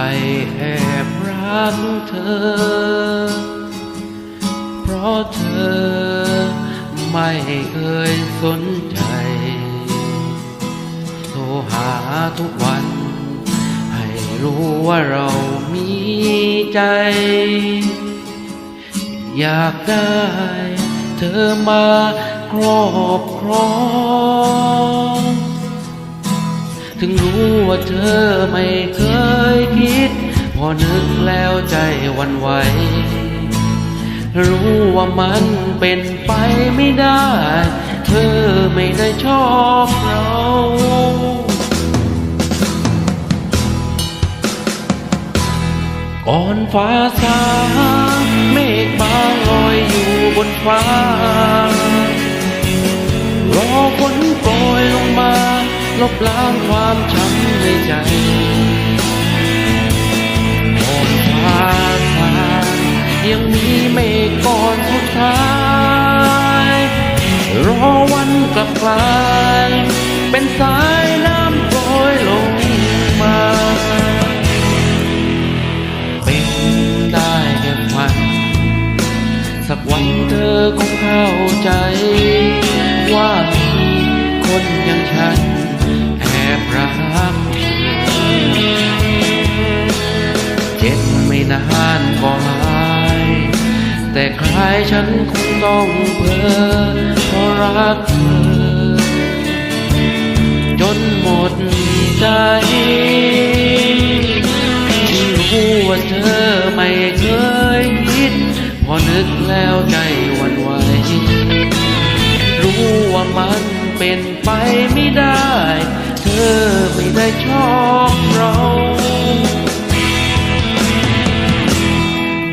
ไปแอบรักเธอ เพราะเธอไม่เคยสนใจ โทรหาทุกวัน ให้รู้ว่าเรามีใจ อยากได้เธอมาครอบครอง ถึงรู้ว่าเธอไม่เคยคิด พอนึกแล้วใจวันไหว รู้ว่ามันเป็นไปไม่ได้ เธอไม่ได้ชอบเราก่อนฟ้าสางเมฆบางลอยอยู่บนฟ้ารอฝนโปรย ลบล้างความช้ำในใจก่อนฟ้าสางยังมีเมฆก่อนสุดท้าย รอวันกลับกลาย เป็นสายน้ำโปรยลงมา เป็นได้แค่ฝัน สักวันเธอคงเข้าใจว่ามีคนอย่างฉัน บรักเจ็บไม่นานก็หาย แต่คลายฉันคงต้องเพ้อเพราะรักเธอ จนหมดใจที่รู้ว่าเธอไม่เคยคิด พอนึกแล้วใจวันไหวรู้ว่ามันเป็นไปไม่ได้ เธอไม่ได้ชอบเรา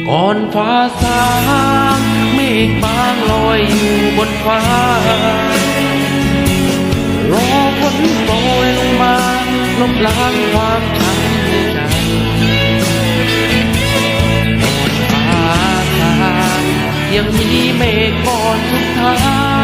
ก่อนฟ้าสางเมฆบางลอยอยู่บนฟ้ารอฝนโปรยลงมาลบล้างความช้ำในใจก่อนฟ้าสางยังมีเมฆก่อนสุดท้าย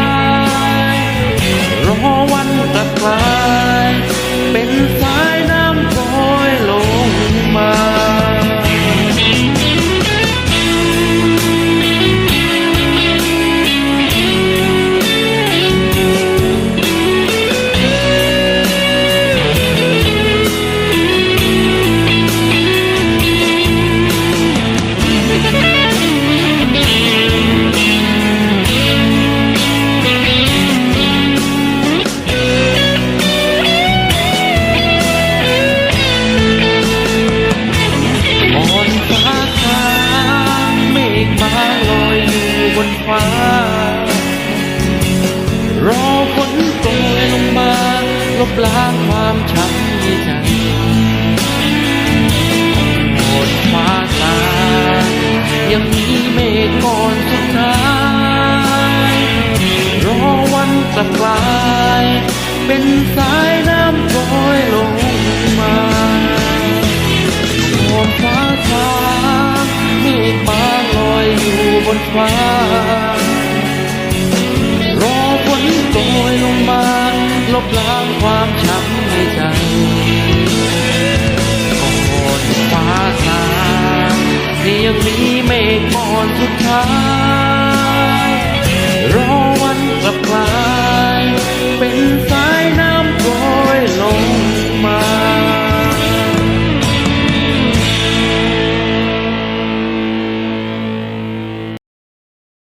ลบล้างความช้ำในใจบนฟ้าคายังมีเมฆก่อนสุดท้ายรอวันกลับกลาย เป็นสายน้ำโปรยลงมาบนฟ้าสางเมฆบางลอยอยู่บนฟ้ารอฝนโปรยลงมาลบล้าง ความช้ำในใจก่อนฟ้าสางยังมีเมฆมอนสุดท้าย